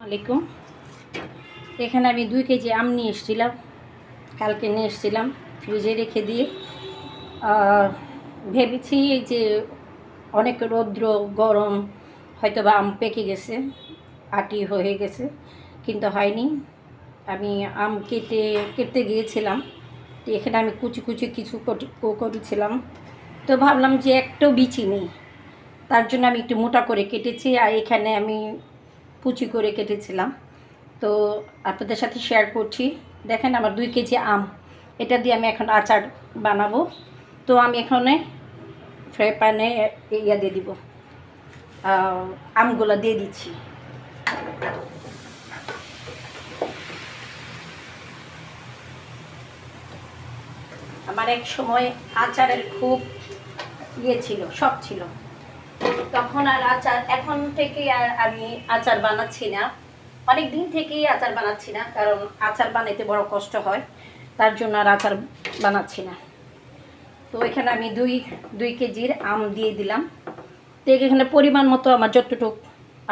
আলাইকুম। এখানে আমি দুই কেজি আম নিয়ে এসেছিলাম। কালকে নিয়ে এসেছিলাম ফ্রিজে রেখে দিয়ে। ভেবেছি যে অনেক রৌদ্র, গরম হয়তো বা আম পেকে গেছে, আটি হয়ে গেছে, কিন্তু হয়নি। আমি আম কেটে কেটে গিয়েছিলাম। তো এখানে আমি কুচি কুচি কিছু করেছিলাম। তো ভাবলাম যে একটাও বিচি নেই। তার জন্য আমি একটু মোটা করে কেটেছি। আর এখানে আমি কুচি করে কেটেছিলাম। তো আপনাদের সাথে শেয়ার করছি। দেখেন আমার দুই কেজি আম। এটা দিয়ে আমি এখন আচার বানাবো। তো আমি এখানে ফ্রাই প্যানে ইয়া দিয়ে দিব। আমগুলো দিয়ে দিচ্ছি। আমার এক সময় আচারের খুব ইয়ে ছিল, শখ ছিল। তখন আর আচার, এখন থেকে আর আমি আচার বানাচ্ছি না। অনেক দিন থেকেই আচার বানাচ্ছি না, কারণ আচার বানাইতে বড় কষ্ট হয়। তার জন্য আর আচার বানাচ্ছি না। তো এখানে আমি দুই দুই কেজির আম দিয়ে দিলাম। তো এখানে পরিমাণ মতো আমার যতটুকু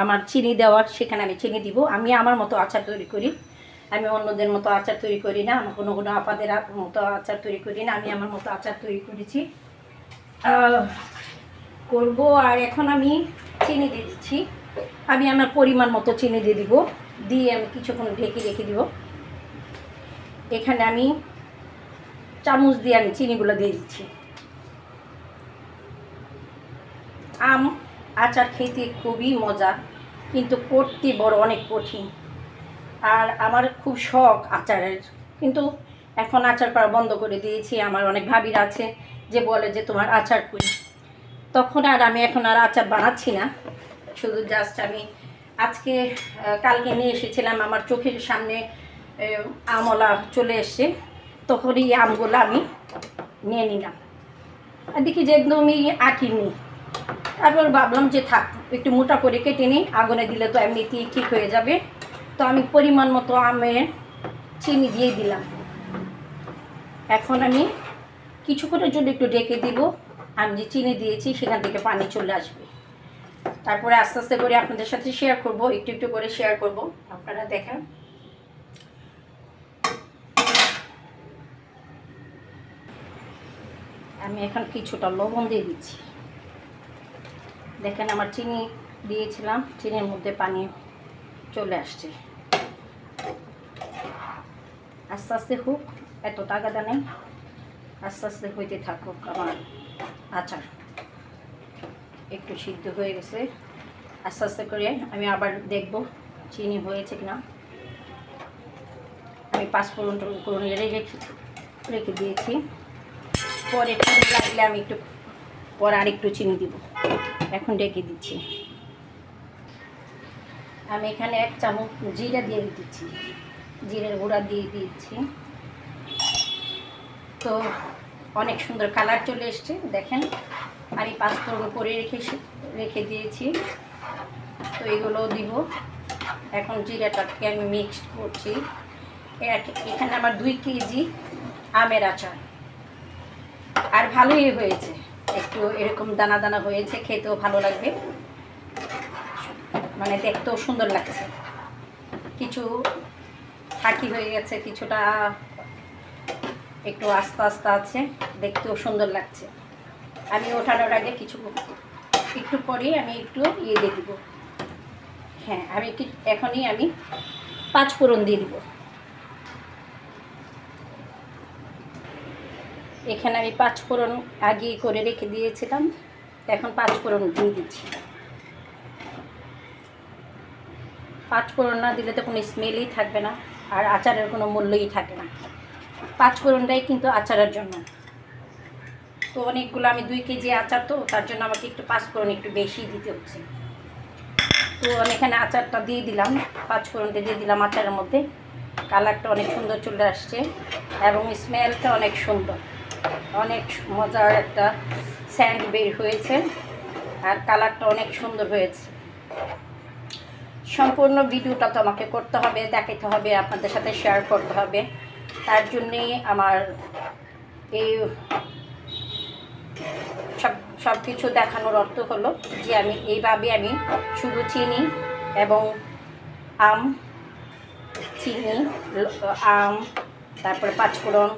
আমার চিনি দেওয়ার, সেখানে আমি চিনি দিব। আমি আমার মতো আচার তৈরি করি। আমি অন্যদের মতো আচার তৈরি করি না। আমার কোনো কোনো আপাদের মতো আচার তৈরি করি না। আমি আমার মতো আচার তৈরি করেছি। করব, আর এখন আমি চিনি দিয়ে দিচ্ছি। আমি আমার পরিমাণ মতো চিনি দিয়ে দিব। দিয়ে আমি কিছুক্ষণ ঢেকে রেখে দিব। এখানে আমি চামচ দিয়ে আমি চিনিগুলো দিয়ে দিচ্ছি। আম, আচার খেতে খুবই মজা, কিন্তু করতে বড় অনেক কঠিন। আর আমার খুব শখ আচারের। কিন্তু এখন আচার করা বন্ধ করে দিয়েছি। আমার অনেক ভাবির আছে যে বলে যে তোমার আচার করি। তখন আর আমি এখন আর আচার বানাচ্ছি না। শুধু জাস্ট আমি আজকে কালকে নিয়ে এসেছিলাম, আমার চোখের সামনে আমলা চলে এসছে। তখন এই আমগুলো আমি নিয়ে নিলাম। আর দেখি যে একদমই আঁকি নেই তারপর ভাবলাম যে থাক, একটু মোটা করে কেটে নিই, আগুনে দিলে তো এমনিতেই ঠিক হয়ে যাবে। তো আমি পরিমাণ মতো আমের চিনি দিয়ে দিলাম। এখন আমি কিছুক্ষণের জন্য একটু ডেকে দিব। আমি যে চিনি দিয়েছি, সেখান থেকে পানি চলে আসবে। তারপরে আস্তে আস্তে করে আপনাদের সাথে শেয়ার করব, একটু একটু করে শেয়ার করব। আপনারা দেখেন। আমি এখন কিছুটা লবণ দিয়ে দিচ্ছি। দেখেন আমার চিনি দিয়েছিলাম, চিনির মধ্যে পানি চলে আসছে। আস্তে আস্তে হোক, এত টাকাটা নেই। আস্তে আস্তে হইতে থাকুক আমার। আচার। একটু সিদ্ধ হয়ে গেছে। আস্তে আস্তে করে আমি আবার দেখব চিনি হয়েছে কিনা। আমি পাঁচফোড়ন টুকরো রেখে রেখে দিয়েছি। পরে চিনি লাগলে আমি একটু পরে আরেকটু চিনি দিব। এখন ডেকে দিচ্ছি। আমি এখানে এক চামচ জিরা দিয়ে দিচ্ছি। জিরের গুঁড়া দিয়ে দিচ্ছি। তো অনেক সুন্দর কালার চলে এসছে, দেখেন। আমি পাঁচফোড়ন করে রেখে রেখে দিয়েছি। তো এগুলো দিব। এখন জিরাটাকে আমি মিক্সড করছি। এখানে আমার দুই কেজি আমের আচার। আর ভালোই হয়েছে। একটু এরকম দানা দানা হয়েছে, খেতেও ভালো লাগবে। মানে দেখতেও সুন্দর লাগছে। কিছু ফাঁকি হয়ে গেছে, কিছুটা একটু আস্তে আস্তে আছে, দেখতেও সুন্দর লাগছে। আমি ওঠানোর আগে কিছু একটু পরেই আমি একটু ইয়ে দিয়ে দিব। হ্যাঁ আমি কি এখনই আমি পাঁচ ফোড়ন দিয়ে দিব। এখানে আমি পাঁচ ফোড়ন আগে করে রেখে দিয়েছিলাম, এখন পাঁচ ফোড়ন দিয়ে দিচ্ছি। পাঁচ ফোড়ন না দিলে তো কোনো স্মেলই থাকবে না, আর আচারের কোনো মূল্যই থাকে না। পাঁচ ফোড়নটাই কিন্তু আচারের জন্য। তো অনেকগুলো আমি দুই কেজি আচার তো, তার জন্য আমাকে একটু পাঁচ ফোড়ন একটু বেশি দিতে হচ্ছে। তো আমি এখানে আচারটা দিয়ে দিলাম পাঁচ ফোড়নটা দিয়ে দিলাম আচারের মধ্যে। কালারটা অনেক সুন্দর চলে আসছে এবং স্মেলটা অনেক সুন্দর। অনেক মজার একটা স্যান্ড বের হয়েছে আর কালারটা অনেক সুন্দর হয়েছে। সম্পূর্ণ ভিডিওটা তো আমাকে করতে হবে দেখাতে হবে, আপনাদের সাথে শেয়ার করতে হবে। তার জন্যেই আমার এই সব সব কিছু দেখানোর অর্থ হলো যে আমি, এইভাবে আমি শুধু চিনি এবং আম চিনি, আম, তারপরে পাঁচফোড়ন,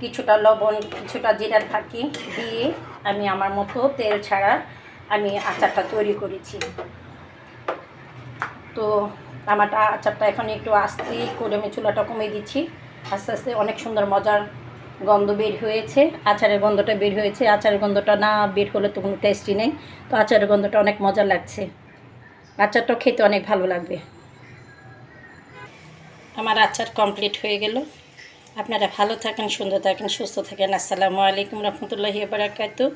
কিছুটা লবণ, কিছুটা জিরা থাকি দিয়ে আমি আমার মতো তেল ছাড়া আমি আচারটা তৈরি করেছি। তো আমার টা- আচারটা এখন একটু আস্তে করে আমি চুলাটা কমিয়ে দিচ্ছি। আস্তে আস্তে অনেক সুন্দর মজার গন্ধ বের হয়েছে। আচারের গন্ধটা বের হয়েছে। আচারের গন্ধটা না বের হলে তো কোনো টেস্টি নেই। তো আচারের গন্ধটা অনেক মজা লাগছে। আচারটা খেতে অনেক ভালো লাগবে। আমার আচার কমপ্লিট হয়ে গেল। আপনারা ভালো থাকেন, সুন্দর থাকেন, সুস্থ থাকেন। আসসালামু আলাইকুম রহমতুল্লাহি বারাকাতু